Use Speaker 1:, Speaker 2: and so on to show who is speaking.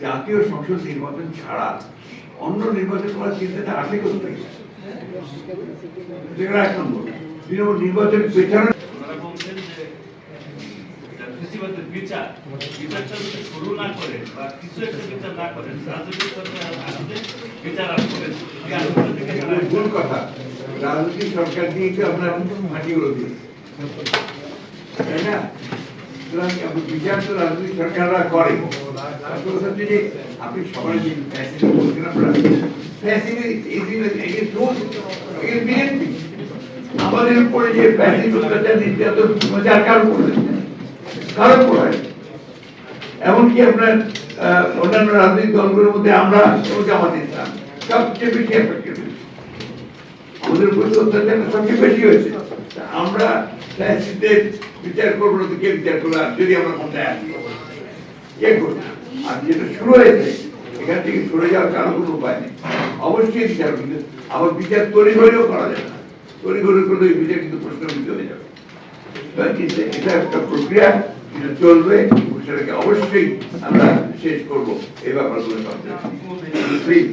Speaker 1: জাতীয় সংসদ নির্বাচন ছাড়া অন্য নির্বাচন করার চিন্তাটা আসে সেটা এক নম্বর দুই নম্বর নির্বাচন
Speaker 2: বিচার বিচারটা যদি শুরু না করে বা কিছু একটা বিচার না করেন রাজনৈতিক সরকার আসলে বিচার করেন
Speaker 1: ভুল কথা। রাজনৈতিক সরকার দিয়েছে আপনার মাটিগুলো দিয়ে। তাই না? সুতরাং বিচার তো রাজনৈতিক সরকাররা করে আপনি আমাদের উপরে যে অত্যাচার করে এমনকি আপনার অন্যান্য রাজনৈতিক দলগুলোর মধ্যে আমরা জামাত ইসলাম, সবচেয়ে বেশি আমাদের উপর তো অত্যাচারটা সবচেয়ে বেশি হয়েছে আমরা ফ্যাসিদের বিচার করব না কে বিচার করব আর যদি আমরা কোথায় আসি, কে করব? আর যেটা শুরু হয়েছে, এখান থেকে সরে যাওয়ার কারও কোনো উপায় নেই। অবশ্যই বিচার কিন্তু আবার বিচার তৈরি করেও করা যাবে না। তৈরি করে করলে ওই বিচার কিন্তু প্রশ্নবিদ্ধ হয়ে যাবে। কিন্তু এটা একটা প্রক্রিয়া যেটা চলবে, সেটাকে অবশ্যই আমরা শেষ করব। এই ব্যাপারগুলো প্লিজ